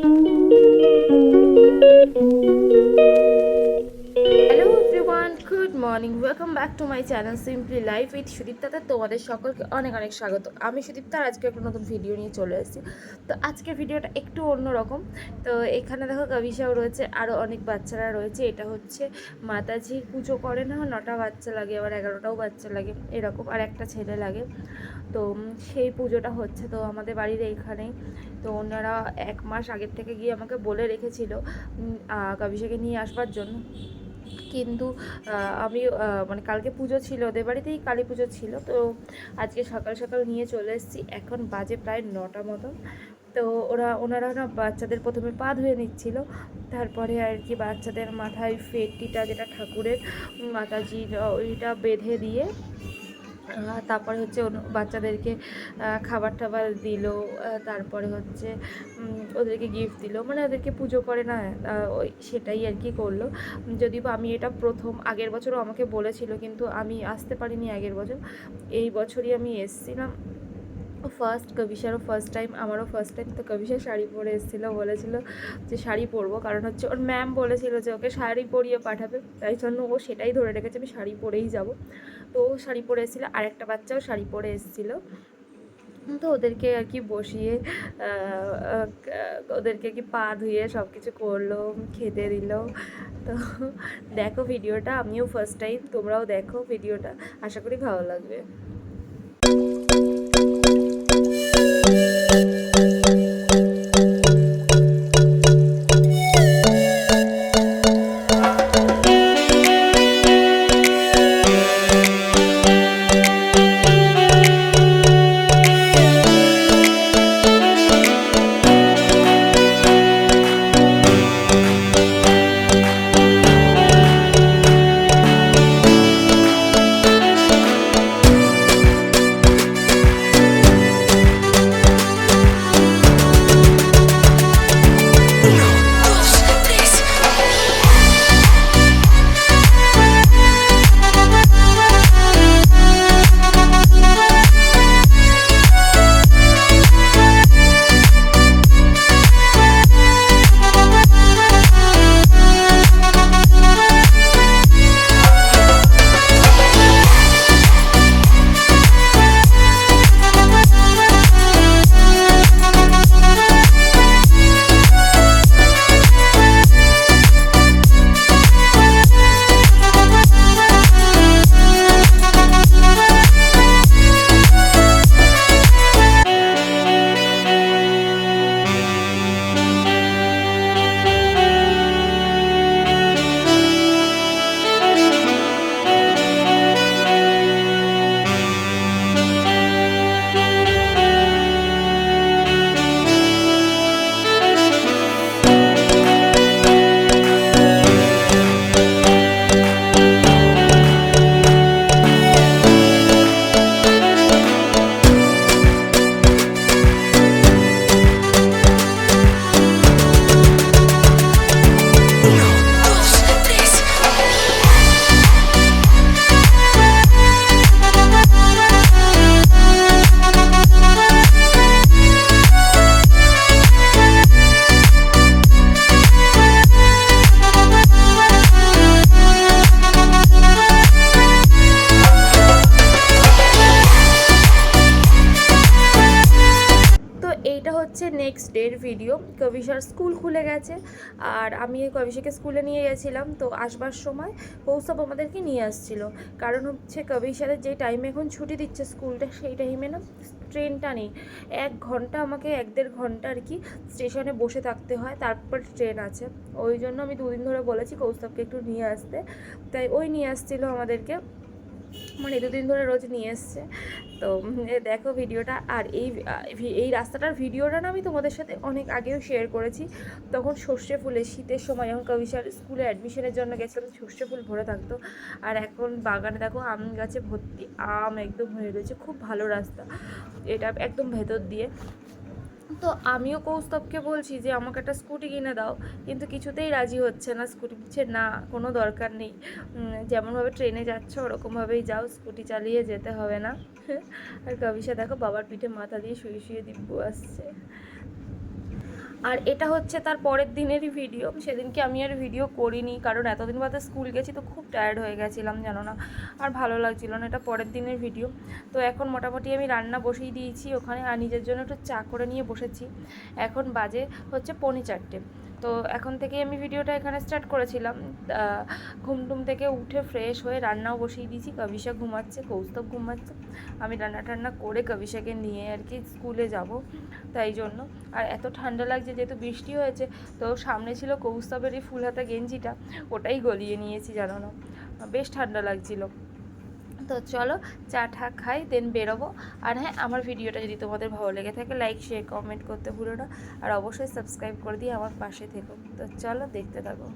Thank you. Morning welcome back to my channel simply life with সুদীপ্তাতে তোমাদের সকলকে অনেক অনেক স্বাগত। আমি সুদীপ্তা আর আজকে একটা নতুন ভিডিও নিয়ে চলে এসেছি তো আজকের ভিডিওটা একটু অন্যরকম। তো এখানে দেখো কবিসাও রয়েছে আরও অনেক বাচ্চারা রয়েছে। এটা হচ্ছে মাতাজির পুজো করে না, নটা বাচ্চা লাগে, আবার এগারোটাও বাচ্চা লাগে, এরকম আর একটা ছেলে লাগে। তো সেই পুজোটা হচ্ছে তো আমাদের বাড়ির এইখানেই তো ওনারা এক মাস আগের থেকে গিয়ে আমাকে বলে রেখেছিল কবিসাকে নিয়ে আসবার জন্য। কিন্তু আমি মানে কালকে পুজো ছিল, ওদের বাড়িতেই কালী পুজো ছিল, তো আজকে সকাল সকাল নিয়ে চলে এসেছি। এখন বাজে প্রায় নটা মতন। তো ওরা, ওনারা না বাচ্চাদের প্রথমে পা ধুয়ে নিচ্ছিল, তারপরে আর কি বাচ্চাদের মাথায় ফেটটিটা, যেটা ঠাকুরের, মাতাজির, ওইটা বেঁধে দিয়ে তারপরে হচ্ছে বাচ্চাদেরকে খাবার টাবার দিল তারপরে হচ্ছে ওদেরকে গিফট দিল। মানে ওদেরকে পুজো করে না ওই সেটাই আর কি করল। যদিও আমি এটা প্রথম, আগের বছরও আমাকে বলেছিল, কিন্তু আমি আসতে পারিনি আগের বছর। এই বছরই আমি এসেছিলাম। ফার্স্ট কবিশারও ফার্স্ট টাইম আমারও ফার্স্ট টাইম তো কবিশা শাড়ি পরে এসেছিল, বলেছিল যে শাড়ি পরবো, কারণ হচ্ছে ওর ম্যাম বলেছিল যে ওকে শাড়ি পরিয়ে পাঠাবে, তাই জন্য ও সেটাই ধরে রেখেছে, আমি শাড়ি পরেই যাব। তো ও শাড়ি পরে এসেছিল আরেকটা বাচ্চাও শাড়ি পরে এসেছিল। তো ওদেরকে আর কি বসিয়ে ওদেরকে কি পা ধুয়ে সব কিছু করল, খেতে দিল। তো দেখো ভিডিওটা আমিও ফার্স্ট টাইম তোমরাও দেখো ভিডিওটা আশা করি ভালো লাগবে। কবিশার স্কুল খুলে গেছে। আর আমি এই কবিশাকে স্কুলে নিয়ে গেছিলাম, তো আসবার সময় কৌস্তব আমাদেরকে নিয়ে আসছিল। কারণ হচ্ছে কবিশারের যে টাইমে এখন ছুটি দিচ্ছে স্কুলটা, সেই টাইমে না ট্রেনটা নেই। এক ঘণ্টা আমাকে এক দেড় ঘণ্টা আর কি স্টেশনে বসে থাকতে হয়, তারপর ট্রেন আছে। ওই জন্য আমি দুদিন ধরে বলেছি কৌস্তবকে একটু নিয়ে আসতে। তাই ওই নিয়ে আসছিল আমাদেরকে। মানে দুদিন ধরে রোজ নিয়ে এসছে। তো দেখো ভিডিওটা। আর এই এই রাস্তাটার ভিডিওটা না আমি তোমাদের সাথে অনেক আগেও শেয়ার করেছি। তখন সর্ষে ফুলে শীতের সময় যখন কবিশাল স্কুলে অ্যাডমিশনের জন্য গেছিলাম, সর্ষে ফুল ভরে থাকতো। আর এখন বাগানে দেখো আম গাছে ভর্তি, আম একদম হয়ে রয়েছে, খুব ভালো রাস্তা। এটা একদম ভেতর দিয়ে। তো আমিও কৌস্তবকে বলছি যে, আমাকে একটা স্কুটি কিনে দাও। কিন্তু কিছুতেই রাজি হচ্ছে না। স্কুটি বলছে না, কোনো দরকার নেই। যেমনভাবে ট্রেনে যাচ্ছ, ওরকমভাবেই যাও। স্কুটি চালিয়ে যেতে হবে না। আর কবিষা, দেখো, বাবার পিঠে মাথা দিয়ে শুয়ে শুয়ে দিব্য আসছে। আর এটা হচ্ছে তার পরের দিনেরই ভিডিও সেদিনকে আমি আর ভিডিও করিনি, কারণ এতদিন বাদে স্কুল গেছি তো খুব টায়ার্ড হয়ে গেছিলাম, জানো না। আর ভালো লাগছিল না, এটা পরের দিনের ভিডিও তো এখন মোটামুটি আমি রান্না বসিয়ে দিয়েছি ওখানে, আর নিজের জন্য একটু চা করে নিয়ে বসেছি। এখন বাজে হচ্ছে পনি চারটে। তো এখন থেকে আমি ভিডিওটা এখানে স্টার্ট করেছিলাম। ঘুম টুম থেকে উঠে ফ্রেশ হয়ে রান্নাও বসিয়ে দিয়েছি। কবিশা ঘুমাচ্ছে, কৌস্তব ঘুমাচ্ছে। আমি রান্না টান্না করে কবিশাকে নিয়ে আর কি স্কুলে যাব তাই জন্য। আর এত ঠান্ডা লাগছে, যেহেতু বৃষ্টি হয়েছে, তো সামনে ছিল কৌস্তবের এই ফুল হাতা গেঞ্জিটা, ওটাই গলিয়ে নিয়েছি, জানো না। বেশ ঠান্ডা লাগছিল। তো চলো চা ঠা খাই দেন বেরোবো। আর হ্যাঁ আমার ভিডিওটা যদি তোমাদের ভালো লেগে থাকে লাইক শেয়ার কমেন্ট করতে ভুলো না। আর অবশ্যই সাবস্ক্রাইব করে দিয়ে আমার পাশে থেকো। তো চলো দেখতে থাকো।